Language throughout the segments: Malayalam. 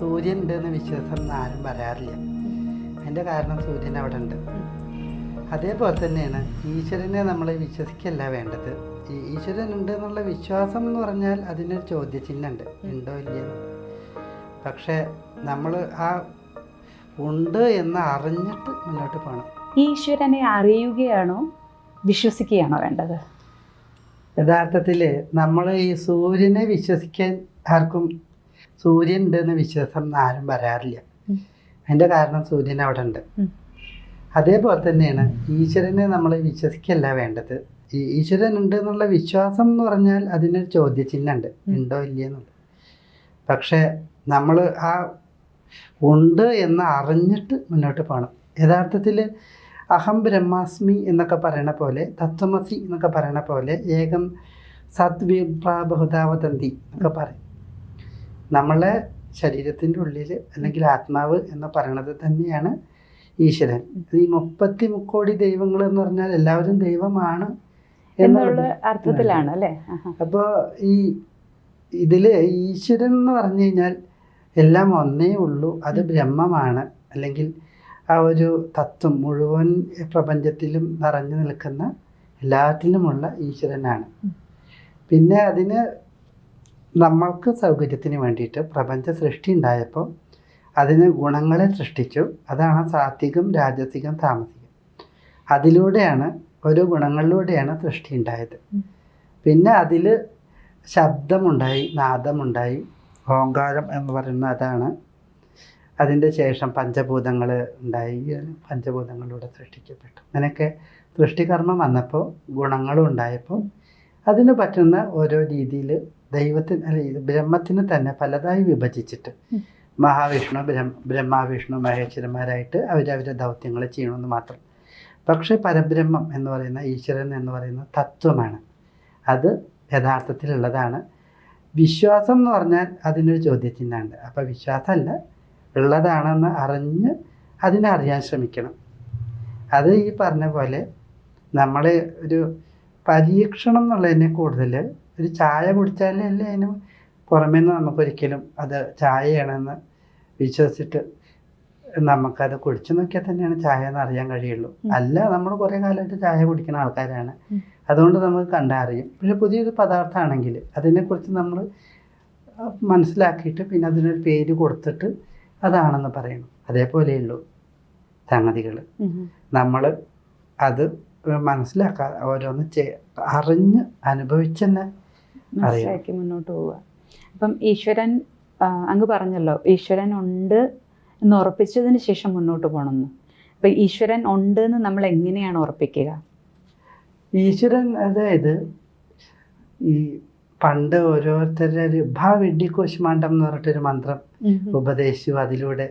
സൂര്യൻ ഉണ്ടെന്ന് വിശ്വാസം ആരും പറയാറില്ല. അതിന്റെ കാരണം സൂര്യൻ അവിടെ ഉണ്ട് അതേപോലെ തന്നെയാണ് ഈശ്വരനെ നമ്മൾ വിശ്വസിക്കല്ല വേണ്ടത്. ഈ ഈശ്വരൻ ഉണ്ട് എന്നുള്ള വിശ്വാസം എന്ന് പറഞ്ഞാൽ അതിനൊരു ചോദ്യചിഹ്നമുണ്ട് ഉണ്ടോ ഇല്ലയെന്ന് പക്ഷേ നമ്മൾ ആ ഉണ്ട് എന്ന് അറിഞ്ഞിട്ട് മുന്നോട്ട് പോകണം ഈശ്വരനെ അറിയുകയാണോ? വിശ്വസിക്കുകയാണോ വേണ്ടത്? യഥാർത്ഥത്തിൽ നമ്മൾ ഈ സൂര്യനെ വിശ്വസിക്കാൻ ആർക്കും സൂര്യൻ ഉണ്ടെന്ന് വിശ്വാസം ആരും പറയാറില്ല ഉം. അതിന്റെ കാരണം സൂര്യൻ അവിടെ ഉണ്ട്. അതേപോലെ തന്നെയാണ് ഈശ്വരനെ നമ്മൾ വിശ്വസിക്കല്ല വേണ്ടത്. ഈശ്വരൻ ഉണ്ട് എന്നുള്ള വിശ്വാസം എന്ന് പറഞ്ഞാൽ അതിനൊരു ചോദ്യചിഹ്നമുണ്ട്. ഉണ്ടോ ഉണ്ടോ ഇല്ലയെന്നുള്ളത് പക്ഷേ നമ്മൾ ആ ഉണ്ട് എന്ന് അറിഞ്ഞിട്ട് മുന്നോട്ട് പോകണം. യഥാർത്ഥത്തിൽ അഹം ബ്രഹ്മാസ്മി എന്നൊക്കെ പറയണ പോലെ തത്വമസി എന്നൊക്കെ പറയണ പോലെ ഏകം സദ്വിപ്രാബഹുതാവതന്തി എന്നൊക്കെ പറയും. നമ്മളെ ശരീരത്തിന്റെ ഉള്ളിൽ അല്ലെങ്കിൽ ആത്മാവ് എന്ന് പറയണത് തന്നെയാണ് ഈശ്വരൻ. ഈ മുപ്പത്തി മുക്കോടി ദൈവങ്ങൾ എന്ന് പറഞ്ഞാൽ എല്ലാവരും ദൈവമാണ് എന്നുള്ള അർത്ഥത്തിലാണ് അല്ലേ? അപ്പോൾ ഈ ഇതിൽ ഈശ്വരൻ എന്ന് പറഞ്ഞു കഴിഞ്ഞാൽ എല്ലാം ഒന്നേ ഉള്ളൂ. അത് ബ്രഹ്മമാണ്. അല്ലെങ്കിൽ ആ ഒരു തത്വം മുഴുവൻ പ്രപഞ്ചത്തിലും നിറഞ്ഞു നിൽക്കുന്ന എല്ലാത്തിലുമുള്ള ഈശ്വരനാണ്. പിന്നെ അതിന് നമ്മൾക്ക് സൗകര്യത്തിന് വേണ്ടിയിട്ട് പ്രപഞ്ച സൃഷ്ടി ഉണ്ടായപ്പോൾ അതിന് ഗുണങ്ങളെ സൃഷ്ടിച്ചു. അതാണ് സാത്വികം രാജസികം താമസികം. അതിലൂടെയാണ് ഓരോ ഗുണങ്ങളിലൂടെയാണ് സൃഷ്ടി ഉണ്ടായത്. പിന്നെ അതിൽ ശബ്ദമുണ്ടായി നാദമുണ്ടായി ഓങ്കാരം എന്ന് പറയുന്ന അതാണ്. അതിന്റെ ശേഷം പഞ്ചഭൂതങ്ങൾ ഉണ്ടായി പഞ്ചഭൂതങ്ങളിലൂടെ സൃഷ്ടിക്കപ്പെട്ടു. അങ്ങനെയൊക്കെ സൃഷ്ടികർമ്മം വന്നപ്പോൾ ഗുണങ്ങളും ഉണ്ടായപ്പോൾ അതിന് പറ്റുന്ന ഓരോ രീതിയിൽ ദൈവത്തിന് അല്ല ബ്രഹ്മത്തിന് തന്നെ പലതായി വിഭജിച്ചിട്ട് മഹാവിഷ്ണു ബ്രഹ്മ ബ്രഹ്മാവിഷ്ണു മഹേശ്വരന്മാരായിട്ട് അവരവരുടെ ദൗത്യങ്ങൾ ചെയ്യണമെന്ന് മാത്രം. പക്ഷേ പരബ്രഹ്മം എന്ന് പറയുന്ന ഈശ്വരൻ എന്ന് പറയുന്ന തത്വമാണ്. അത് യഥാർത്ഥത്തിലുള്ളതാണ്. വിശ്വാസം എന്ന് പറഞ്ഞാൽ അതിനൊരു ചോദ്യചിഹ്നമുണ്ട്. അപ്പോൾ വിശ്വാസമല്ല ഉള്ളതാണെന്ന് അറിഞ്ഞ് അതിനെ അറിയാൻ ശ്രമിക്കണം. അത് ഈ പറഞ്ഞ പോലെ നമ്മൾ ഒരു പരീക്ഷണം എന്നുള്ളതിനെ കൂടുതൽ ഒരു ചായ കുടിച്ചാലേ അല്ലേ അതിന് പുറമേ നിന്ന് നമുക്കൊരിക്കലും അത് ചായയാണെന്ന് വിശ്വസിച്ചിട്ട് നമുക്കത് കുടിച്ചു നോക്കിയാൽ തന്നെയാണ് ചായ എന്ന് അറിയാൻ കഴിയുള്ളൂ. അല്ല നമ്മൾ കുറേ കാലമായിട്ട് ചായ കുടിക്കുന്ന ആൾക്കാരാണ്. അതുകൊണ്ട് നമുക്ക് കണ്ടറിയും പക്ഷെ പുതിയൊരു പദാർത്ഥമാണെങ്കിൽ അതിനെക്കുറിച്ച് നമ്മൾ മനസ്സിലാക്കിയിട്ട് പിന്നെ അതിനൊരു പേര് കൊടുത്തിട്ട് അതാണെന്ന് പറയണം അതേപോലെയുള്ളൂ സംഗതികൾ. നമ്മൾ അത് മനസ്സിലാക്കാതെ ഓരോന്ന് അറിഞ്ഞ് അനുഭവിച്ചെന്നെ മനസ്സിലാക്കി മുന്നോട്ട് പോവുക. അപ്പം ഈശ്വരൻ അങ്ങ് പറഞ്ഞല്ലോ ഈശ്വരൻ ഉണ്ട് എന്ന് ഉറപ്പിച്ചതിന് ശേഷം മുന്നോട്ട് പോകണമെന്ന് അപ്പം ഈശ്വരൻ ഉണ്ട് എന്ന് നമ്മൾ എങ്ങനെയാണ് ഉറപ്പിക്കുക? ഈശ്വരൻ അതായത് ഈ പണ്ട് ഓരോരുത്തരുടെ ഭാവിഡി കോശമാണ്ടം എന്ന് പറഞ്ഞിട്ടൊരു മന്ത്രം ഉപദേശിച്ചു. അതിലൂടെ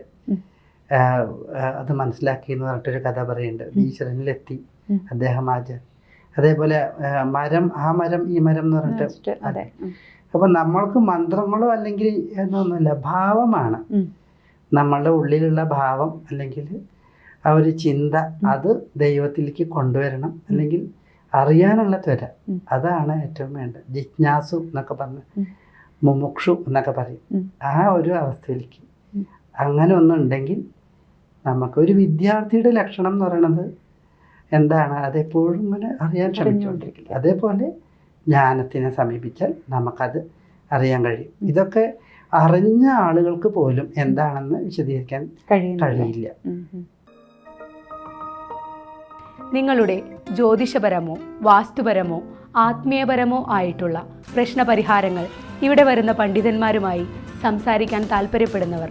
അത് മനസ്സിലാക്കി എന്ന് പറഞ്ഞിട്ടൊരു കഥ പറയുന്നുണ്ട്. ഈശ്വരനിലെത്തി. അദ്ദേഹം ആചാര്യ അതേപോലെ മരം ആ മരം ഈ മരം എന്ന് പറഞ്ഞിട്ട് അപ്പൊ. നമ്മൾക്ക് മന്ത്രങ്ങളോ അല്ലെങ്കിൽ എന്നൊന്നുമില്ല ഭാവമാണ്. നമ്മളുടെ ഉള്ളിലുള്ള ഭാവം അല്ലെങ്കിൽ ആ ഒരു ചിന്ത അത് ദൈവത്തിലേക്ക് കൊണ്ടുവരണം അല്ലെങ്കിൽ അറിയാനുള്ള ത്വര അതാണ് ഏറ്റവും വേണ്ടത് ജിജ്ഞാസു എന്നൊക്കെ പറഞ്ഞ്. മുമുക്ഷു എന്നൊക്കെ പറയും. ആ ഒരു അവസ്ഥയിലേക്ക്. അങ്ങനെ ഒന്നുണ്ടെങ്കിൽ നമുക്കൊരു വിദ്യാർത്ഥിയുടെ ലക്ഷണം എന്ന് പറയുന്നത് എന്താണ്? അതെപ്പോഴും ഇങ്ങനെ അറിയാൻ ശ്രമിച്ചുകൊണ്ടിരിക്കില്ല അതേപോലെ ജ്ഞാനത്തിനെ സമീപിച്ചാൽ നമുക്കത് അറിയാൻ കഴിയും. ഇതൊക്കെ അറിഞ്ഞ ആളുകൾക്ക് പോലും എന്താണെന്ന് വിശദീകരിക്കാൻ കഴിയില്ല. നിങ്ങളുടെ ജ്യോതിഷപരമോ വാസ്തുപരമോ ആത്മീയപരമോ ആയിട്ടുള്ള പ്രശ്നപരിഹാരങ്ങൾ ഇവിടെ വരുന്ന പണ്ഡിതന്മാരുമായി സംസാരിക്കാൻ താല്പര്യപ്പെടുന്നവർ